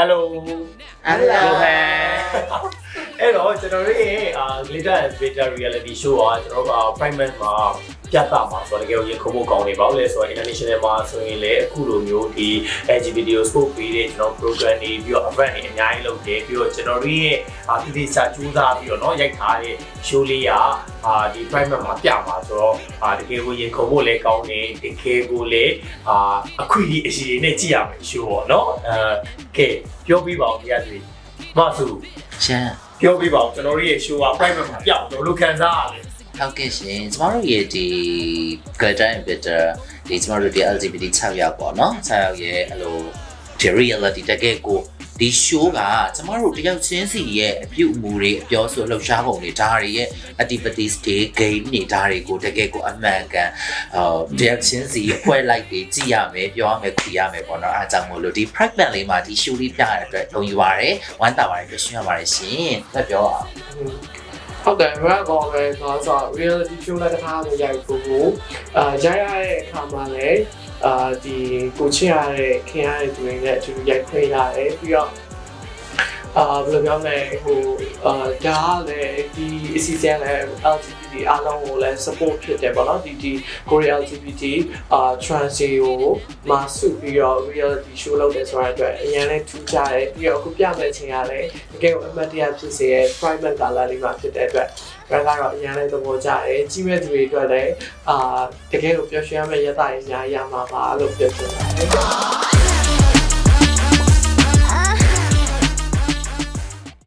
ฮัลโหล ฮัลโหล แพร တော့ကျွန်တော်တို့ရဲ့အာ Glitter and Glitter Reality Show ကကျွန်တော်တို့က Prime မှာပြသမှာဆိုတော့တကယ်ရင်ခုံဖို့ကောင်းနေပါဦးလေဆိုတော့ International မှာဆိုရင်လည်းအခုလိုမျိုးဒီ LGBT ကို support ပေးတဲ့ကျွန်တော် program တွေပြီးတော့ event တွေအများကြီးလုပ်တယ်ပြီးတော့ကျွန်တော်တို့ရဲ့အာတတိစာကြိုးစားပြီးတော့เนาะရိုက်ထားတဲ့ show လေးကအာဒီ Prime မှာပြမှာဆိုတော့အာတကယ်ကိုရင်ခုံဖို့လည်းကောင်းတယ်တကယ်ကိုလည်းအာအခွင့်အရေးအရှိနဲ့ကြည့်ရမယ် show ပေါ့เนาะအဲကဲပြောပြပါဦးတရားတွေမဆူ ရှမ်း ပြောပြပါဦးကျွန်တော်တို့ရဲ့ show က private မှာပြောက်တော့လို့ခံစားရတယ်ဟုတ်ကဲ့ရှင်ကျမတို့ရဲ့ဒီ Glitter and Bitter ဒီကျမတို့ဒီ LGBT 6ယောက်ပေါ့နော်6ယောက်ရဲ့အဲ့လိုဒီ reality တကယ်ကို ဒီ show ကကျမတို့တယောက်ချင်းစီရဲ့အပြုအမူတွေအပြောဆိုလှုပ်ရှားပုံတွေဒါတွေရဲ့ activities တွေ game တွေဒါတွေကိုတကယ်ကိုအမှန်ကန်ဟိုတယောက်ချင်းစီဖွဲ့လိုက်ပြီးကြည့်ရမယ်ပြောရမယ်ခွေရမယ်ပေါ့နော်အားကြောင့်မို့လို့ဒီ private လေးမှာဒီ show လေးပြရတဲ့အတွက်လုံယူပါတယ်ဝမ်းသာပါတယ်ပြရှင်ရပါတယ်ရှင်တက်ပြောအောင်ဟုတ်တယ်ဘယ်ကောပဲဆိုတော့ reality show လည်းတစ်ခါမရိုက်ဘူးအာရိုက်ရတဲ့အခါမှာလည်း အာဒီကိုချစ်ရတဲ့ခင်ရတဲ့သူတွေနဲ့အတူတူရိုက်ခွင့်ရတယ်ပြီးတော့ အာဘယ်လိုပြောမလဲဟိုအာဒါကလည်းဒီအစီအစဉ်လည်း LGBT အားလုံးကိုလည်း support ဖြစ်တယ်ပေါ့နော်ဒီဒီ Korea LGBT အာ trans ကိုမာစုပြီးတော့ reality show လုပ်တယ်ဆိုတဲ့အတွက်အရင်လည်းထူးခြားတယ်ပြီးတော့အခုပြမယ့်ချိန်ကလည်းတကယ်ကိုအမှတ်တရဖြစ်စေရဲ့ private color လေးမှာဖြစ်တဲ့အတွက်ဘယ်ကတော့အရင်လည်းသဘောကျတယ်ကြီးမဲ့သူတွေအတွက်လည်းအာတကယ်ကိုပျော်ရွှင်ရမယ့်ရသရည်ညာရမှာပါလို့ပြောချင်ပါတယ်